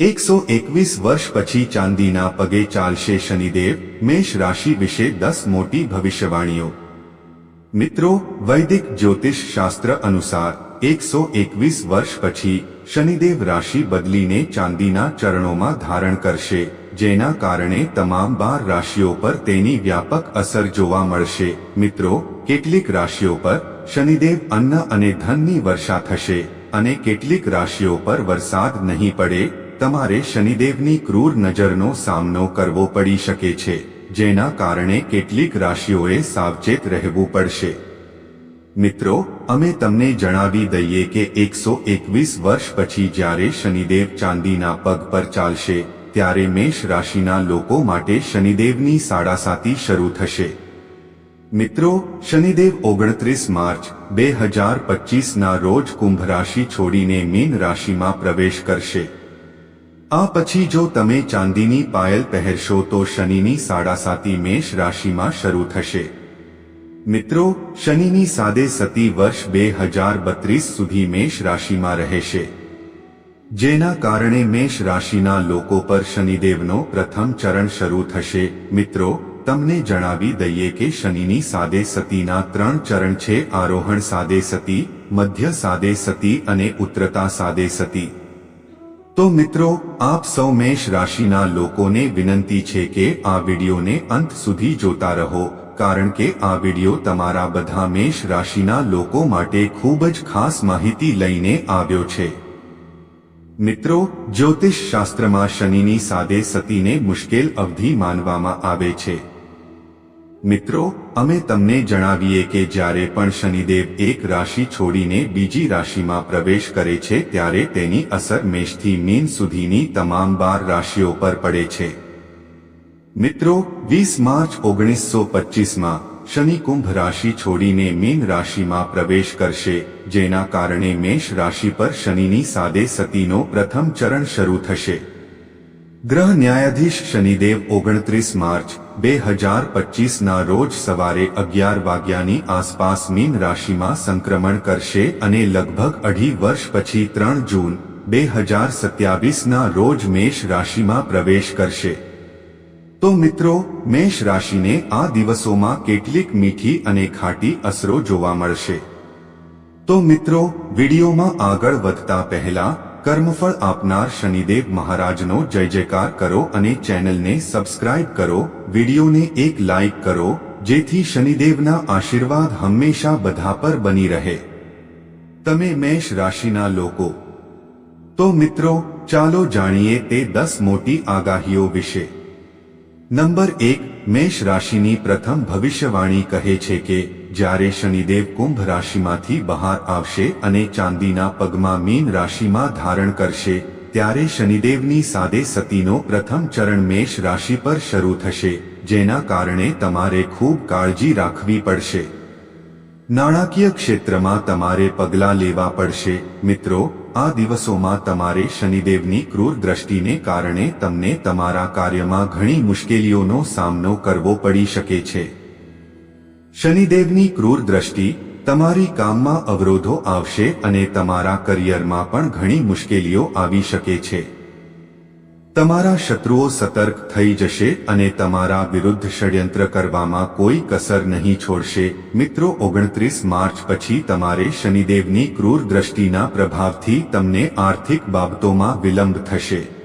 એકસો એકવીસ વર્ષ પછી ચાંદીના પગે ચાલશે શનિદેવ, મેષ રાશિ વિશે દસ મોટી ભવિષ્યવાણીઓ. મિત્રો, વૈદિક જ્યોતિષ શાસ્ત્ર અનુસાર, એકસો એકવીસ વર્ષ પછી શનિદેવ રાશિ બદલીને ચાંદીના ચરણોમાં ધારણ કરશે, જેના કારણે તમામ બાર રાશિઓ પર તેની વ્યાપક અસર જોવા મળશે. મિત્રો, કેટલીક રાશિઓ પર શનિદેવ અન્ન અને ધનની વર્ષા થશે, અને કેટલીક રાશિઓ પર વરસાદ નહીં પડે તમારે શનિદેવની ક્રૂર નજરનો સામનો કરવો પડી શકે છે, જેના કારણે કેટલીક રાશિઓએ સાવચેત રહેવું પડશે. મિત્રો, અમે તમને જણાવી દઈએ કે એકસો એકવીસ વર્ષ પછી જ્યારે શનિદેવ ચાંદીના પગ પર ચાલશે, ત્યારે મેષ રાશિના લોકો માટે શનિદેવની સાડાસાતી શરૂ થશે. મિત્રો, શનિદેવ ઓગણત્રીસ માર્ચ, બે હજાર પચીસના રોજ કુંભ રાશિ છોડીને મીન રાશિમાં પ્રવેશ કરશે. આ પછી જો તમે ચાંદીની પાયલ પહેરશો તો શનિની સાડાસાતી મેષ રાશિમાં શરૂ થશે. મિત્રો, શનિની સાદે સતી વર્ષ બે હજાર બત્રીસ સુધી મેષ રાશિમાં રહેશે. જેના કારણે મેષ રાશિના લોકો પર શનિદેવનો પ્રથમ ચરણ શરૂ થશે. મિત્રો, તમને જણાવી દઈએ કે શનિની સાદે સતીના ત્રણ ચરણ છે. આરોહણ સાદે સતી, મધ્ય સાદે સતી અને ઉત્તરતા સાદે સતી. તો મિત્રો, આપ સૌ મેષ રાશિના લોકોને વિનંતી છે કે આ વિડીયોને અંત સુધી જોતા રહો, કારણ કે આ વીડિયો તમારા બધા મેષ રાશિના લોકો માટે ખૂબ જ ખાસ માહિતી લઈને આવ્યો છે. મિત્રો જ્યોતિષ શાસ્ત્રમાં શનિની સાદે સતીને મુશ્કેલ અવધિ માનવામાં આવે છે. મિત્રો, અમે તમને જણાવીએ કે જ્યારે પણ શનિદેવ એક રાશિ છોડીને બીજી રાશિમાં પ્રવેશ કરે છે, ત્યારે તેની અસર મેષથી મીન સુધીની તમામ બાર રાશિઓ પર પડે છે. મિત્રો, વીસ માર્ચ ઓગણીસો પચીસમાં શનિ કુંભ રાશિ છોડીને મીન રાશિમાં પ્રવેશ કરશે, જેના કારણે મેષ રાશિ પર શનિની સાદે સતીનો પ્રથમ ચરણ શરૂ થશે. ગ્રહ ન્યાયાધીશ શનિદેવ ઓગણત્રીસ માર્ચ, બે હજાર પચીસના રોજ સવારે અગિયાર વાગ્યાની આસપાસ મીન રાશિમાં સંક્રમણ કરશે અને લગભગ અઢી વર્ષ પછી ત્રણ જૂન, બે હજાર સત્યાવીસના રોજ મેષ રાશિમાં પ્રવેશ કરશે. તો મિત્રો, મેષ રાશિને આ દિવસોમાં કેટલીક મીઠી અને ખાટી અસરો જોવા મળશે. તો મિત્રો, વિડીયોમાં આગળ વધતા પહેલા કર્મફળ આપનાર શનિદેવ મહારાજનો જય જયકાર કરો અને ચેનલને સબસ્ક્રાઇબ કરો, વિડીયોને એક લાઇક કરો, જેથી શનિદેવના આશીર્વાદ હંમેશા બધા પર બની રહે. તમે મેષ રાશિના લોકો. તો મિત્રો, ચાલો જાણીએ તે દસ મોટી આગાહીઓ વિશે. નંબર એક, મેષ રાશિની પ્રથમ ભવિષ્યવાણી કહે છે કે જ્યારે શનિદેવ કુંભ રાશિમાંથી બહાર આવશે અને ચાંદીના પગમાં મીન રાશિમાં ધારણ કરશે, ત્યારે શનિદેવની સાદે સતીનો પ્રથમ ચરણ મેષ રાશિ પર શરૂ થશે, જેના કારણે તમારે ખૂબ કાળજી રાખવી પડશે. નાણાકીય ક્ષેત્રમાં તમારે પગલાં લેવા પડશે. મિત્રો, આ દિવસોમાં તમારે શનિદેવની ક્રૂર દ્રષ્ટિને કારણે તમને તમારા કાર્યમાં ઘણી મુશ્કેલીઓનો સામનો કરવો પડી શકે છે. શનિદેવની ક્રૂર દ્રષ્ટિ તમારી કામમાં અવરોધો આવશે અને તમારા કરિયરમાં પણ ઘણી મુશ્કેલીઓ આવી શકે છે. તમારા શત્રુઓ સતર્ક થઈ જશે અને તમારા વિરુદ્ધ ષડયંત્ર કરવામાં કોઈ કસર નહીં છોડશે. મિત્રો, ઓગણત્રીસ માર્ચ પછી તમારે શનિદેવની ક્રૂર દ્રષ્ટિના પ્રભાવથી તમને આર્થિક બાબતોમાં વિલંબ થશે.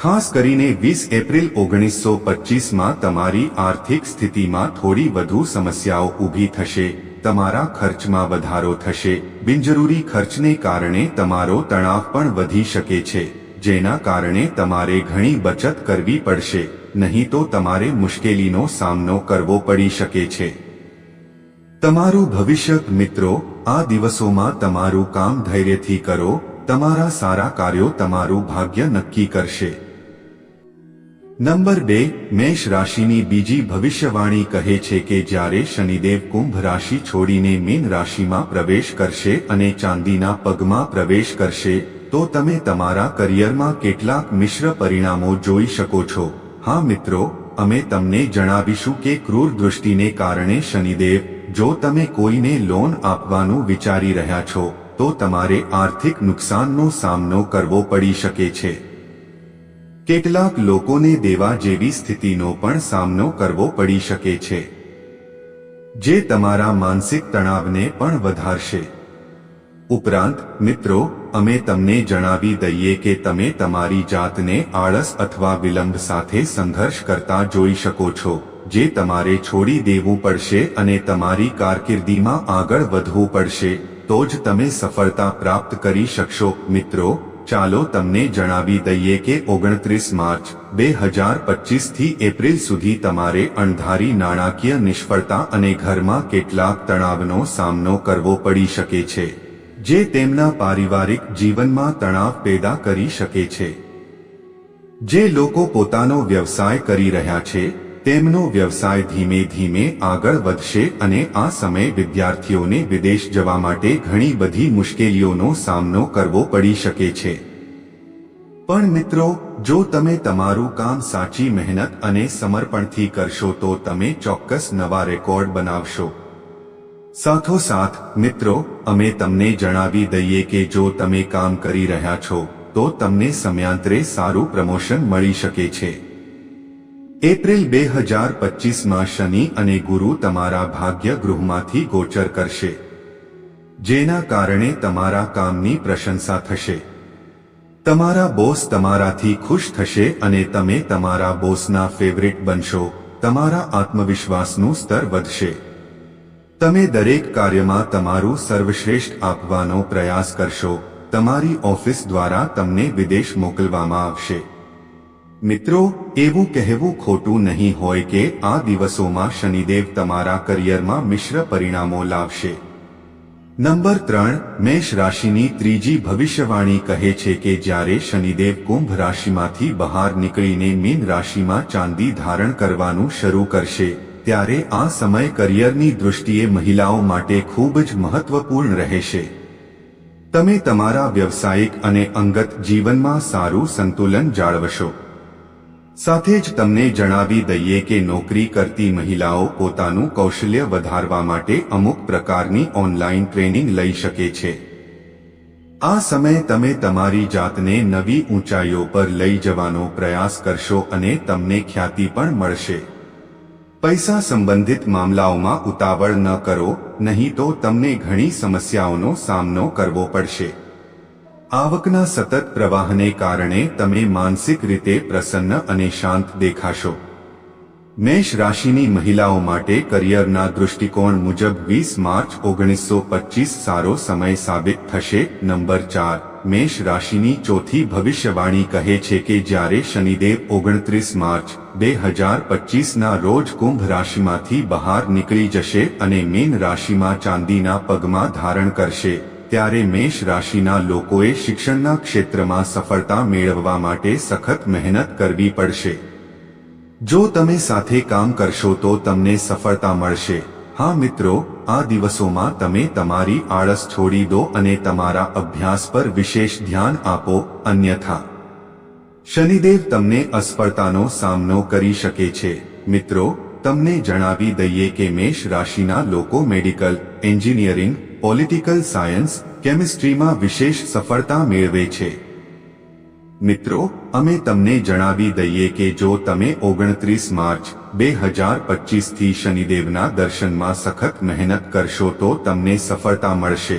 ખાસ કરીને વીસ એપ્રિલ ઓગણીસો પચીસમાં તમારી આર્થિક સ્થિતિમાં થોડી વધુ સમસ્યાઓ ઊભી થશે, તમારા ખર્ચમાં વધારો થશે, બિનજરૂરી ખર્ચને કારણે તમારો તણાવ પણ વધી શકે છે, જેના કારણે તમારે ઘણી બચત કરવી પડશે, નહીં તો તમારે મુશ્કેલીનો સામનો કરવો પડી શકે છે. તમારું ભવિષ્ય મિત્રો, આ દિવસોમાં તમારું કામ ધૈર્યથી કરો, તમારા સારા કાર્યો તમારું ભાગ્ય નક્કી કરશે. નંબર બે, મેષ રાશિની બીજી ભવિષ્યવાણી કહે છે કે જ્યારે શનિદેવ કુંભ રાશિ છોડીને મીન રાશિમાં પ્રવેશ કરશે અને ચાંદીના પગમાં પ્રવેશ કરશે, તો તમે તમારા કરિયરમાં કેટલાક મિશ્ર પરિણામો જોઈ શકો છો. હા મિત્રો, અમે તમને જણાવીશું કે ક્રૂર દૃષ્ટિને કારણે શનિદેવ, જો તમે કોઈને લોન આપવાનું વિચારી રહ્યા છો, તો તમારે આર્થિક નુકસાનનો સામનો કરવો પડી શકે છે. કેટલાક લોકોને દેવા જેવી સ્થિતિનો પણ સામનો કરવો પડી શકે છે, જે તમારા માનસિક તણાવને પણ વધારશે. ઉપરાંત, મિત્રો, અમે તમને જણાવી દઈએ કે તમે તમારી જાતને આળસ અથવા વિલંબ સાથે સંઘર્ષ કરતા જોઈ શકો છો, જે તમારે છોડી દેવું પડશે અને તમારી કારકિર્દીમાં આગળ વધવું પડશે, તો જ તમે સફળતા પ્રાપ્ત કરી શકશો, મિત્રો. ચાલો તમને જણાવી દઈએ કે ઓગણત્રીસ માર્ચ, બે હજાર પચીસથી એપ્રિલ સુધી તમારે અણધારી નાણાકીય નિષ્ફળતા અને ઘરમાં કેટલાક તણાવનો સામનો કરવો પડી શકે છે, જે તેમના પારિવારિક જીવનમાં તણાવ પેદા કરી શકે છે. જે લોકો પોતાનો વ્યવસાય કરી રહ્યા છે તેમનો વ્યવસાય ધીમે ધીમે આગળ વધશે અને આ સમયે વિદ્યાર્થીઓને વિદેશ જવા માટે ઘણી બધી મુશ્કેલીઓનો સામનો કરવો પડી શકે છે. પણ મિત્રો, જો તમે તમારું કામ સાચી મહેનત અને સમર્પણથી કરશો તો તમે ચોક્કસ નવા રેકોર્ડ બનાવશો. સાથોસાથ, મિત્રો, અમે તમને જણાવી દઈએ કે જો તમે કામ કરી રહ્યા છો, તો તમને સમયાંતરે સારું પ્રમોશન મળી શકે છે. એપ્રિલ બે હજાર પચીસમાં શનિ અને ગુરુ તમારા ભાગ્ય ગૃહમાંથી ગોચર કરશે, જેના કારણે તમારા કામની પ્રશંસા થશે. તમારા બોસ તમારાથી ખુશ થશે અને તમે તમારા બોસના ફેવરિટ બનશો, તમારા આત્મવિશ્વાસનું સ્તર વધશે. તમે દરેક કાર્યમાં તમારું સર્વશ્રેષ્ઠ આપવાનો પ્રયાસ કરશો, તમારી ઓફિસ દ્વારા તમને વિદેશ મોકલવામાં આવશે. મિત્રો, એવું કહેવું ખોટું નહીં હોય કે આ દિવસોમાં શનિદેવ તમારા કરિયરમાં મિશ્ર પરિણામો લાવશે. નંબર ત્રણ, મેષ રાશિની ત્રીજી ભવિષ્યવાણી કહે છે કે જ્યારે શનિદેવ કુંભ રાશિમાંથી બહાર નીકળીને મીન રાશિમાં ચાંદી ધારણ કરવાનું શરૂ કરશે, ત્યારે આ સમય કરિયરની દૃષ્ટિએ મહિલાઓ માટે ખૂબ જ મહત્વપૂર્ણ રહેશે. તમે તમારા વ્યવસાયિક અને અંગત જીવનમાં સારું સંતુલન જાળવશો. સાથે જ તમને જણાવી દઈએ કે નોકરી કરતી મહિલાઓ પોતાનું કૌશલ્ય વધારવા માટે અમુક પ્રકારની ઓનલાઈન ટ્રેનિંગ લઈ શકે છે. આ સમયે તમે તમારી જાતને નવી ઊંચાઈઓ પર લઈ જવાનો પ્રયાસ કરશો અને તમને ખ્યાતિ પણ મળશે. પૈસા સંબંધિત મામલાઓમાં ઉતાવળ ન કરો, નહીં તો તમને ઘણી સમસ્યાઓનો સામનો કરવો પડશે. આવકના સતત પ્રવાહને કારણે તમે માનસિક રીતે પ્રસન્ન અને શાંત દેખાશો. મેષ રાશિની મહિલાઓ માટે કરિયરના દૃષ્ટિકોણ મુજબ વીસ માર્ચ ઓગણીસો પચીસ સારો સમય સાબિત થશે. નંબર ચાર, મેષ રાશિની ચોથી ભવિષ્યવાણી કહે છે કે જ્યારે શનિદેવ ઓગણત્રીસ માર્ચ બે હજાર પચીસના રોજ કુંભ રાશિમાંથી બહાર નીકળી જશે અને મીન રાશિમાં ચાંદીના પગમાં ધારણ કરશે. ત્યારે મેષ રાશિના લોકોએ શિક્ષણના ક્ષેત્રમાં સફળતા મેળવવા માટે સખત મહેનત કરવી પડશે. જો તમે સાથે કામ કરશો તો તમને સફળતા મળશે. હા મિત્રો, આ દિવસોમાં તમે તમારી આળસ છોડી દો અને તમારા અભ્યાસ પર વિશેષ ધ્યાન આપો, અન્યથા. શનિદેવ તમને અસફળતાનો સામનો કરી શકે છે. મિત્રો, તમને જણાવી દઈએ કે મેષ રાશિના લોકો મેડિકલ, એન્જિનિયરિંગ પોલિટિકલ સાયન્સ કેમિસ્ટ્રીમાં વિશેષ સફળતા મેળવે છે. મિત્રો, અમે તમને જણાવી દઈએ કે જો તમે ઓગણત્રીસ માર્ચ, બે હજાર પચીસથી શનિદેવના દર્શનમાં સખત મહેનત કરશો તો તમને સફળતા મળશે.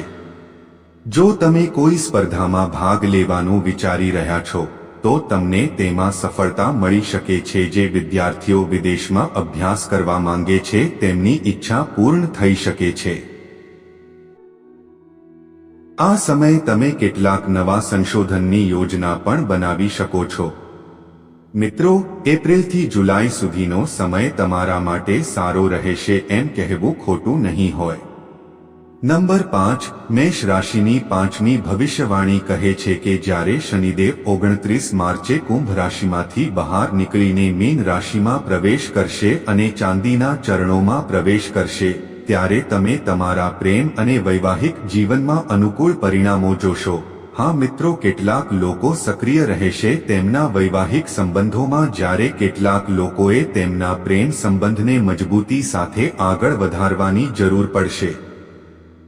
જો તમે કોઈ સ્પર્ધામાં ભાગ લેવાનું વિચારી રહ્યા છો, તો તમને તેમાં સફળતા મળી શકે છે જે વિદ્યાર્થીઓ વિદેશમાં અભ્યાસ કરવા માંગે છે, તેમની ઈચ્છા પૂર્ણ થઈ શકે છે. આ સમયે તમે કેટલાક નવા સંશોધનની યોજના પણ બનાવી શકો છો. મિત્રો, એપ્રિલથી જુલાઈ સુધીનો સમય તમારા માટે સારો રહેશે એમ કહેવું ખોટું નહીં હોય. નંબર પાંચ, મેષ રાશિની પાંચમી ભવિષ્યવાણી કહે છે કે જ્યારે શનિદેવ ઓગણત્રીસ માર્ચે કુંભ રાશિમાંથી બહાર નીકળીને મીન રાશિમાં પ્રવેશ કરશે અને ચાંદીના ચરણોમાં પ્રવેશ કરશે ત્યારે તમે તમારા પ્રેમ અને વૈવાહિક જીવનમાં અનુકૂળ પરિણામો જોશો. હા મિત્રો, કેટલાક લોકો સક્રિય રહેશે તેમના વૈવાહિક સંબંધોમાં જ્યારે કેટલાક લોકોએ તેમના પ્રેમ સંબંધને મજબૂતી સાથે આગળ વધારવાની જરૂર પડશે.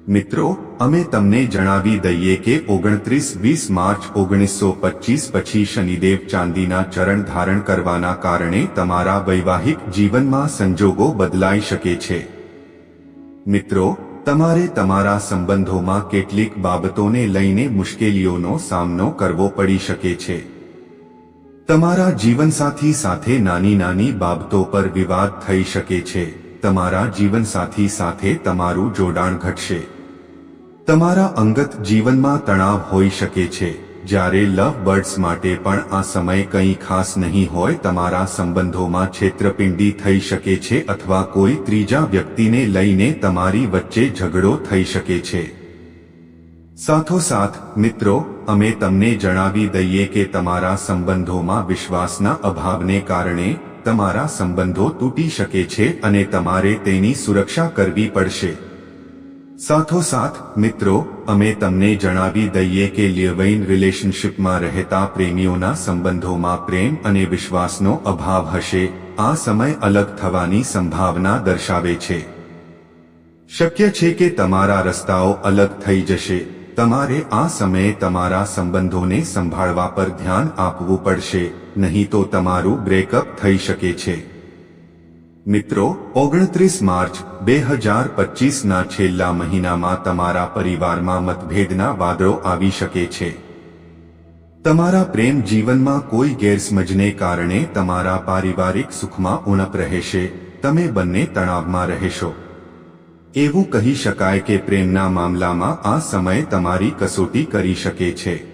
મિત્રો, અમે તમને જણાવી દઈએ કે ઓગણત્રીસ વીસ માર્ચ ઓગણીસો પચીસ પછી શનિદેવ ચાંદીના ચરણ ધારણ કરવાના કારણે તમારા વૈવાહિક જીવનમાં સંજોગો બદલાઈ શકે છે. મિત્રો, તમારે તમારા સંબંધોમાં કેટલીક બાબતોને લઈને મુશ્કેલીઓનો સામનો કરવો પડી શકે છે. તમારા જીવનસાથી સાથે નાની નાની બાબતો પર વિવાદ થઈ શકે છે. તમારા જીવનસાથી સાથે તમારું જોડાણ ઘટશે. તમારા અંગત જીવનમાં તણાવ હોઈ શકે છે. જ્યારે લવ બર્ડ્સ માટે પણ આ સમય કંઈ ખાસ નહીં હોય, તમારા સંબંધોમાં છેતરપિંડી થઈ શકે છે અથવા કોઈ ત્રીજા વ્યક્તિને લઈને તમારી વચ્ચે ઝઘડો થઈ શકે છે. સાથોસાથ, મિત્રો, અમે તમને જણાવી દઈએ કે તમારા સંબંધોમાં વિશ્વાસના અભાવને કારણે તમારા સંબંધો તૂટી શકે છે અને તમારે તેની સુરક્ષા કરવી પડશે. સાથોસાથ મિત્રો, અમે તમને જણાવી દઈએ કે લિવઇન રિલેશનશિપમાં રહેતા પ્રેમીઓના સંબંધોમાં પ્રેમ અને વિશ્વાસનો અભાવ હશે. આ સમય અલગ થવાની સંભાવના દર્શાવે છે. શક્ય છે કે તમારા રસ્તાઓ અલગ થઈ જશે. તમારે આ સમયે તમારા સંબંધોને સંભાળવા પર ધ્યાન આપવું પડશે, નહીં તો તમારું બ્રેકઅપ થઈ શકે છે. મિત્રો, ઓગણત્રીસ માર્ચ બે હજાર પચીસના છેલ્લા મહિનામાં તમારા પરિવારમાં મતભેદના વાદળો આવી શકે છે. તમારા પ્રેમ જીવનમાં કોઈ ગેરસમજને કારણે તમારા પારિવારિક સુખમાં ઉણપ રહેશે, તમે બંને તણાવમાં રહેશો. એવું કહી શકાય કે પ્રેમના મામલામાં આ સમય તમારી કસોટી કરી શકે છે.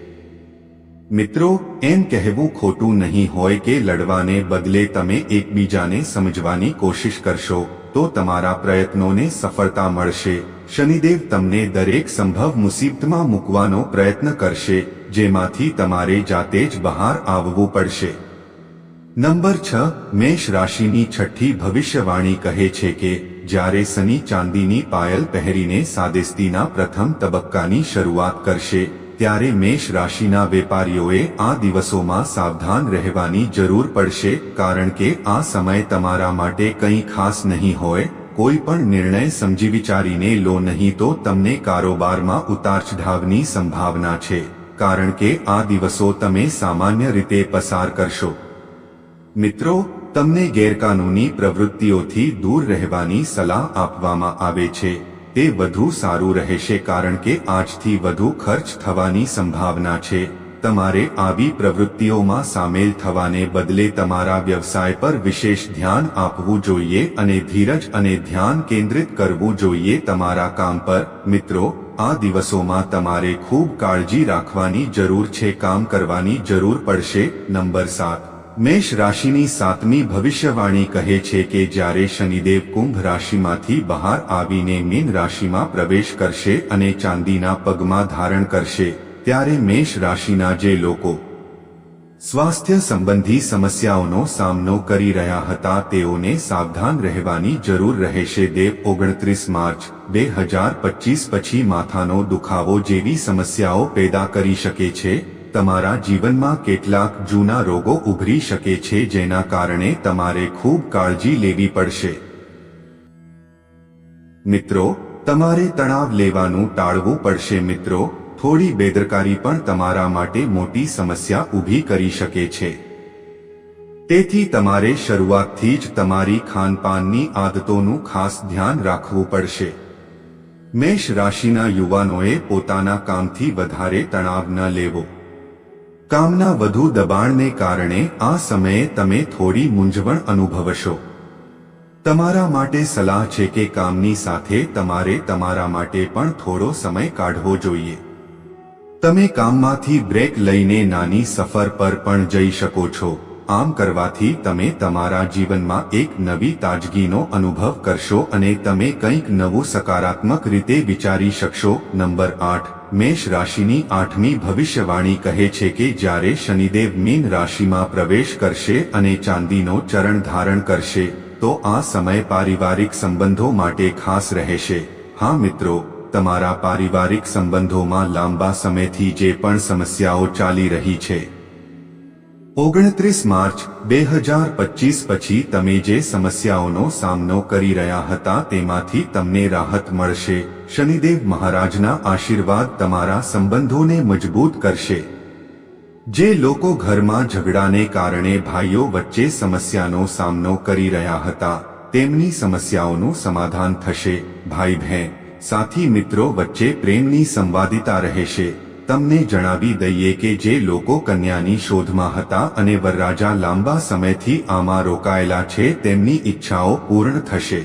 મિત્રો, એમ કહેવું ખોટું નહીં હોય કે લડવાને બદલે તમે એકબીજાને સમજવાની કોશિશ કરશો, તો તમારા પ્રયત્નોને સફળતા મળશે. શનિદેવ તમને દરેક સંભવ મુસીબતમાં મૂકવાનો પ્રયત્ન કરશે, જેમાંથી તમારે જાતે જ બહાર આવવું પડશે. નંબર છ, મેષ રાશિની છઠ્ઠી ભવિષ્યવાણી કહે છે કે, જ્યારે શનિ ચાંદીની પાયલ પહેરીને સાદેસ્તીના પ્રથમ તબક્કાની શરૂઆત કરશે ત્યારે મેષ રાશિના વેપારીઓએ આ દિવસોમાં સાવધાન રહેવાની જરૂર પડશે, કારણ કે આ સમય તમારા માટે કંઈ ખાસ નહીં હોય, કોઈ પણ નિર્ણય સમજી વિચારીને લો નહીં તો તમને કારોબારમાં ઉતાર ચઢાવની સંભાવના છે, કારણ કે આ દિવસો તમે સામાન્ય રીતે પસાર કરશો. મિત્રો, તમને ગેરકાનૂની પ્રવૃત્તિઓથી દૂર રહેવાની સલાહ આપવામાં આવે છે. તે વધુ સારું રહેશે કારણ કે આજથી વધુ ખર્ચ થવાની સંભાવના છે. તમારે આવી પ્રવૃત્તિઓમાં સામેલ થવાને બદલે તમારા વ્યવસાય પર વિશેષ ધ્યાન આપવું જોઈએ અને ધીરજ અને ધ્યાન કેન્દ્રિત કરવું જોઈએ તમારા કામ પર. મિત્રો, આ દિવસોમાં તમારે ખૂબ કાળજી રાખવાની જરૂર છે. કામ કરવાની જરૂર પડશે. નંબર સાત. મેષ રાશિની સાતમી ભવિષ્યવાણી કહે છે કે જ્યારે શનિદેવ કુંભ રાશિમાંથી બહાર આવીને મીન રાશિમાં પ્રવેશ કરશે અને ચાંદીના પગમાં ધારણ કરશે, ત્યારે મેષ રાશિના જે લોકો સ્વાસ્થ્ય સંબંધી સમસ્યાઓનો સામનો કરી રહ્યા હતા તેઓને સાવધાન રહેવાની જરૂર રહેશે. દેવ ઓગણત્રીસ માર્ચ, બે હજાર પચીસ પછી માથાનો દુખાવો જેવી સમસ્યાઓ પેદા કરી શકે છે. તમારા જીવનમાં કેટલાક જૂના રોગો ઉભરી શકે છે જેના કારણે તમારે ખૂબ કાળજી લેવી પડશે. મિત્રો, તમારે તણાવ લેવાનું ટાળવું પડશે. મિત્રો, થોડી બેદરકારી પણ તમારા માટે મોટી સમસ્યા ઊભી કરી શકે છે. તેથી તમારે શરૂઆતથી જ તમારી ખાનપાનની આદતોનું ખાસ ધ્યાન રાખવું પડશે. મેષ રાશિના યુવાનોએ પોતાના કામથી વધારે તણાવ ન લેવો. કામના વધુ દબાણને કારણે આ સમયે તમે થોડી મૂંઝવણ અનુભવશો. તમારા માટે સલાહ છે કે કામની સાથે તમારે તમારા માટે પણ થોડો સમય કાઢવો જોઈએ. તમે કામમાંથી બ્રેક લઈને નાની સફર પર પણ જઈ શકો છો. આમ કરવાથી તમે તમારા જીવનમાં એક નવી તાજગીનો અનુભવ કરશો અને તમે કંઈક નવું સકારાત્મક રીતે વિચારી શકશો. નંબર આઠ. મેષ રાશિની આઠમી ભવિષ્યવાણી કહે છે કે જ્યારે શનિદેવ મીન રાશિમાં પ્રવેશ કરશે અને ચાંદીનો ચરણ ધારણ કરશે, તો આ સમય પારિવારિક સંબંધો માટે ખાસ રહેશે. હા મિત્રો, તમારા પારિવારિક સંબંધોમાં લાંબા સમયથી જે પણ સમસ્યાઓ ચાલી રહી છે ઓગણત્રીસ માર્ચ, બે હજાર પચીસ પછી તમે જે સમસ્યાઓનો સામનો કરી રહ્યા હતા તેમાંથી તમને રાહત મળશે. શનિદેવ મહારાજના આશીર્વાદ તમારા સંબંધોને મજબૂત કરશે. જે લોકો ઘરમાં ઝઘડાને કારણે ભાઈઓ વચ્ચે સમસ્યાનો સામનો કરી રહ્યા હતા, તેમની સમસ્યાઓનું સમાધાન થશે. ભાઈ બહેન સાથી મિત્રો વચ્ચે પ્રેમની સંવાદિતા રહેશે. તમને જણાવી દઈએ કે જે લોકો કન્યાની શોધમાં હતા અને વરરાજા લાંબા સમયથી આમાં રોકાયેલા છે, તેમની ઈચ્છાઓ પૂર્ણ થશે.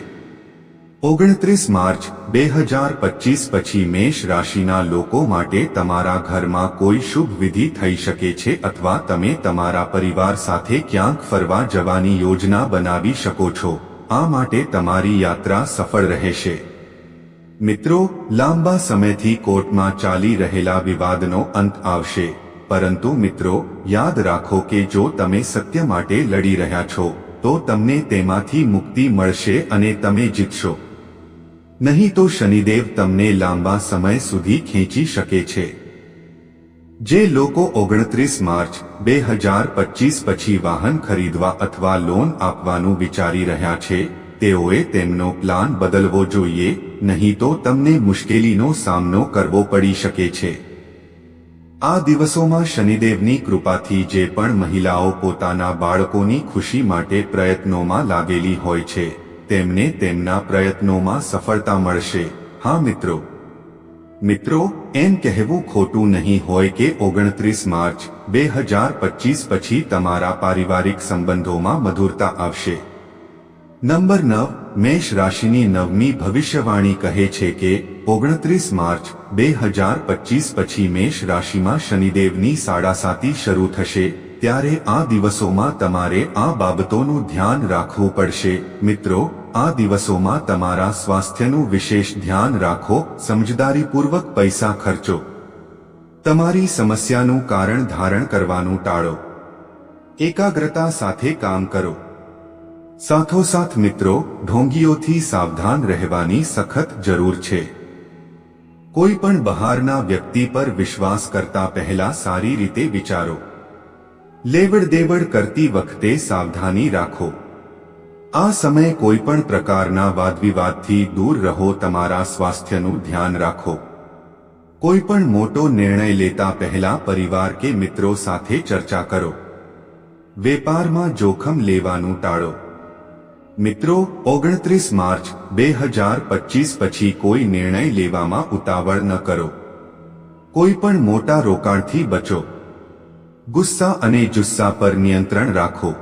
ઓગણત્રીસ માર્ચ, બે હજાર પચીસ પછી મેષ રાશિના લોકો માટે તમારા ઘરમાં કોઈ શુભ વિધિ થઈ શકે છે અથવા તમે તમારા પરિવાર સાથે ક્યાંક ફરવા જવાની યોજના બનાવી શકો છો. આ માટે તમારી યાત્રા સફળ રહેશે. મિત્રો, લાંબા સમયથી કોર્ટમાં ચાલી રહેલા વિવાદનો અંત આવશે. પરંતુ મિત્રો, યાદ રાખો કે જો તમે સત્ય માટે લડી રહ્યા છો, તો તમને તેમાંથી મુક્તિ મળશે અને તમે જીતશો. નહીં તો શનિદેવ તમને લાંબા સમય સુધી ખેંચી શકે છે. જે લોકો ઓગણત્રીસ માર્ચ, બે હજાર પચીસ પછી વાહન ખરીદવા અથવા લોન આપવાનું વિચારી રહ્યા છે તેઓએ તેમનો પ્લાન બદલવો જોઈએ, નહીં તો તમને મુશ્કેલીનો સામનો કરવો પડી શકે છે. આ દિવસોમાં શનિદેવની કૃપાથી જે પણ મહિલાઓ પોતાના બાળકોની ખુશી માટે પ્રયત્નોમાં લાગેલી હોય છે, તેમને તેમના પ્રયત્નોમાં સફળતા મળશે. હા, મિત્રો. મિત્રો, એમ કહેવું ખોટું નહીં હોય કે ઓગણત્રીસ માર્ચ, બે હજાર પચીસ પછી તમારા પારિવારિક સંબંધોમાં મધુરતા આવશે. નંબર નવ, મેષ રાશિની નવમી ભવિષ્યવાણી કહે છે કે, ઓગણત્રીસ માર્ચ, બે હજાર પચીસ પછી મેષ રાશિમાં શનિદેવની સાડાસાતી શરૂ થશે, ત્યારે આ દિવસોમાં તમારે આ બાબતોનું ધ્યાન રાખવું પડશે. મિત્રો, આ દિવસોમાં તમારા સ્વાસ્થ્યનું વિશેષ ધ્યાન રાખો, સમજદારીપૂર્વક પૈસા ખર્ચો. તમારી સમસ્યાનું કારણ ધારણ કરવાનું ટાળો. એકાગ્રતા સાથે કામ કરો. સાથોસાથ મિત્રો, ઢોંગીઓથી સાવધાન રહેવાની સખત જરૂર છે. કોઈ પણ બહારના વ્યક્તિ પર વિશ્વાસ કરતા પહેલા સારી રીતે વિચારો. લેવડ દેવડ કરતી વખતે સાવધાની રાખો. આ સમયે કોઈ પણ પ્રકારના વાદવિવાદથી દૂર રહો, તમારા સ્વાસ્થ્યનું ધ્યાન રાખો. કોઈ પણ મોટો નિર્ણય લેતા પહેલા પરિવાર કે મિત્રો સાથે ચર્ચા કરો. વેપારમાં જોખમ લેવાનું ટાળો. મિત્રો, ઓગણત્રીસ માર્ચ, બે હજાર પચીસ પછી કોઈ નિર્ણય લેવામાં ઉતાવળ ન કરો. કોઈ પણ મોટા રોકાણથી બચો. ગુસ્સા અને જુસ્સા પર નિયંત્રણ રાખો.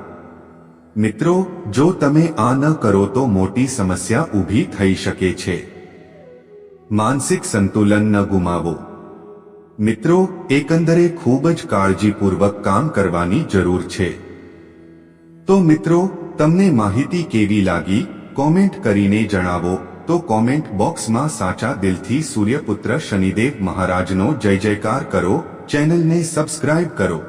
મિત્રો, જો તમે આ ન કરો તો મોટી સમસ્યા ઊભી થઈ શકે છે. માનસિક સંતુલન ન ગુમાવો. મિત્રો, એકંદરે ખૂબ જ કાળજીપૂર્વક કામ કરવાની જરૂર છે. તો મિત્રો તમને માહિતી કેવી લાગી? કોમેન્ટ કરીને જણાવો. તો કોમેન્ટ બોક્સમાં સાચા દિલથી સૂર્યપુત્ર શનિદેવ મહારાજનો જય જયકાર કરો. ચેનલને સબસ્ક્રાઇબ કરો.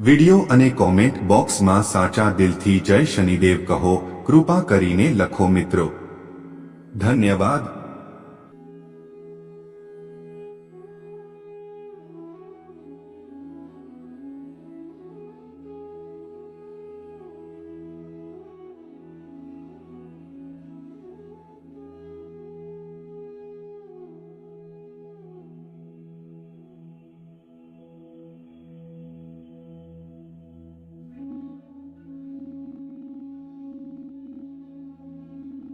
વિડિયો અને કોમેન્ટ બોક્સમાં સાચા દિલથી જય શનિદેવ કહો. કૃપા કરીને લખો મિત્રો. ધન્યવાદ.